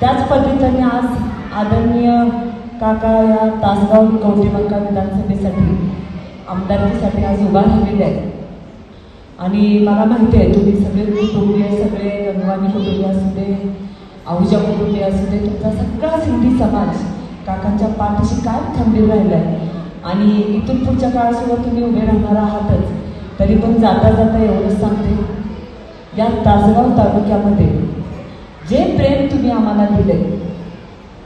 त्याच पद्धतीने आज आदरणीय काका या तासगाव कवठेमंका विधानसभेसाठी आमदारकीसाठी आज उभा राहिलेले आहेत. आणि मला माहिती आहे तुम्ही सगळे कुटुंबीय सगळे रंगवानी कुटुंबीय असू दे आहुजा कुटुंबीय असू दे तुमचा सगळा सिंधी समाज काकांच्या पाठीशी काय थांबलेला राहिला आहे आणि इथून पुढच्या काळासुद्धा तुम्ही उभे राहणार आहातच तरी पण जाता जाता एवढंच सांगते. या तासगाव तालुक्यामध्ये जे प्रेम तुम्ही आम्हाला दिले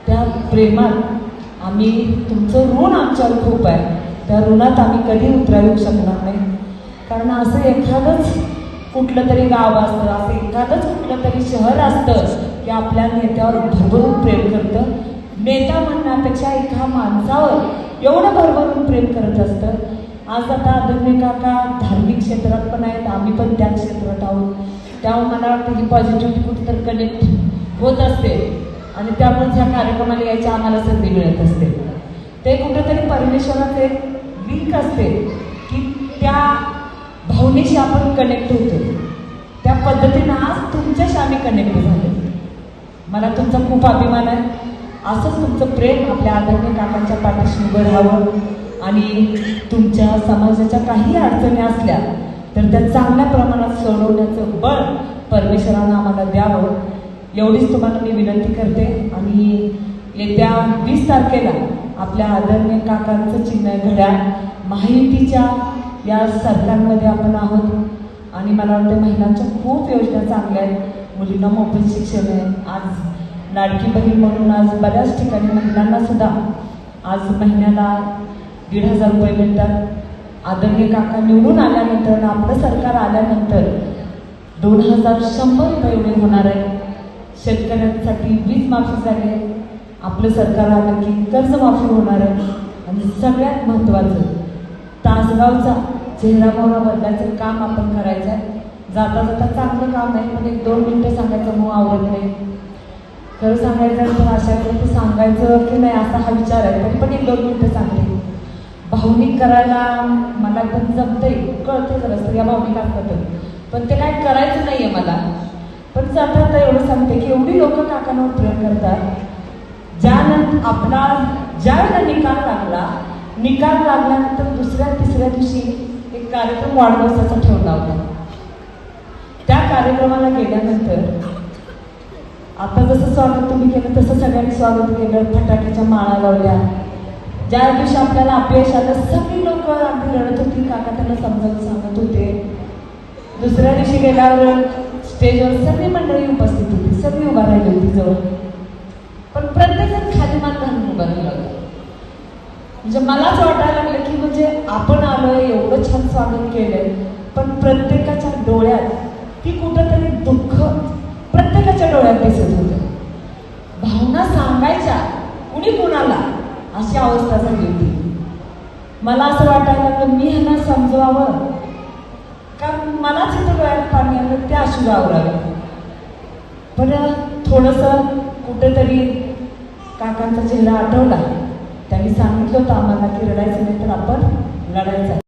त्या प्रेमात आम्ही तुमचं ऋण आमच्यावर खूप आहे. त्या ऋणात आम्ही कधी उतरावू शकणार नाही. कारण असं एखादंच कुठलं तरी गाव असतं असं एखादंच कुठलं तरी शहर असतं की आपल्या नेत्यावर भरभरून प्रेम करतं. नेता म्हणण्यापेक्षा एका माणसावर एवढं भरभरून प्रेम करत असतं. आज आता आदरणीय काका धार्मिक क्षेत्रात पण आहेत आम्ही पण त्या क्षेत्रात आहोत. त्यामुळे मला वाटतं ही पॉझिटिव्हिटी कुठेतरी कनेक्ट होत असते. आणि त्यामुळेच ह्या कार्यक्रमाला यायची आम्हाला संधी मिळत असते. ते कुठंतरी परमेश्वराचे एक लिंक असते की त्या भावनेशी आपण कनेक्ट होतो. त्या पद्धतीनं आज तुमच्याशी आम्ही कनेक्ट झालो. मला तुमचा खूप अभिमान आहे. असंच तुमचं प्रेम आपल्या आदरणीय काकांच्या पाठीशी उभं राहावं. आणि तुमच्या समाजाच्या काही अडचणी असल्या तर त्या चांगल्या प्रमाणात सोडवण्याचं बळ परमेश्वरानं आम्हाला द्यावं. एवढीच तुम्हाला मी विनंती करते. आणि येत्या वीस तारखेला आपल्या आदरणीय काकांचं चिन्ह घड्याळ महायुतीच्या या सरकारमध्ये आपण आहोत. आणि मला वाटतं महिलांच्या खूप योजना चांगल्या आहेत. मुलींना मोफत शिक्षण आहे. आज लाडकी बहीण म्हणून आज बऱ्याच ठिकाणी महिलांना सुद्धा आज महिन्याला दीड हजार रुपये मिळतात. आदरणीय काका निवडून आल्यानंतर आणि आपलं सरकार आल्यानंतर दोन हजार शंभर रुपये एवढे होणार आहे. शेतकऱ्यांसाठी वीज माफी झाली आहे. आपलं सरकार आलं की कर्जमाफी होणार आहे. आणि सगळ्यात महत्त्वाचं तासगावचा चेहरा मोहरा बदलायचं काम आपण करायचं आहे. जाता जाता चांगलं काम आहे पण एक दोन मिनटं सांगायचं हो, मग आवडत नाही. खरं सांगायचं तर अशा वेळेला सांगायचं की नाही असा हा विचार आहे तरी पण एक दोन मिनटं सांगते. भावनिक करायला मला पण जमतंय कळतं जरा स्त्रिया भावनिक असतात पण ते काय करायचं नाही आहे मला. पण जाता आता एवढं सांगते की एवढी लोक काकांवर प्रेम करतात ज्यानंतर आपला ज्या वेळेला निकाल लागला निकाल लागल्यानंतर दुसऱ्या तिसऱ्या दिवशी एक कार्यक्रम वाढदिवसाचा ठेवला होता त्या कार्यक्रमाला गेल्यानंतर आता जसं स्वागत तुम्ही केलं तसं सगळ्यांनी स्वागत केलं फटाक्याच्या माळा लावल्या ज्या दिवशी आपल्याला अपयश आलं सगळी लोक आम्ही रडत होती काका त्यांना समजावून सांगत होते. दुसऱ्या दिवशी गेल्यावर स्टेजवर सगळी मंडळी उपस्थित होती सगळी उभा राहिली होती जवळ. पण प्रत्येकजण खाली मान घालून उभा राहिला होता. म्हणजे मलाच वाटायला लागलं अशी अवस्था झाली होती. मला असं वाटायला लागलं मी ह्यांना समजवावं? कारण मलाच इथं डोळ्यात पाणी आलं ते अशी आवरावे पण थोडंसं कुठेतरी काकांचा चेहरा आठवला. त्यांनी सांगितलं होतं आम्हाला की रडायचं नाही तर आपण लढायचं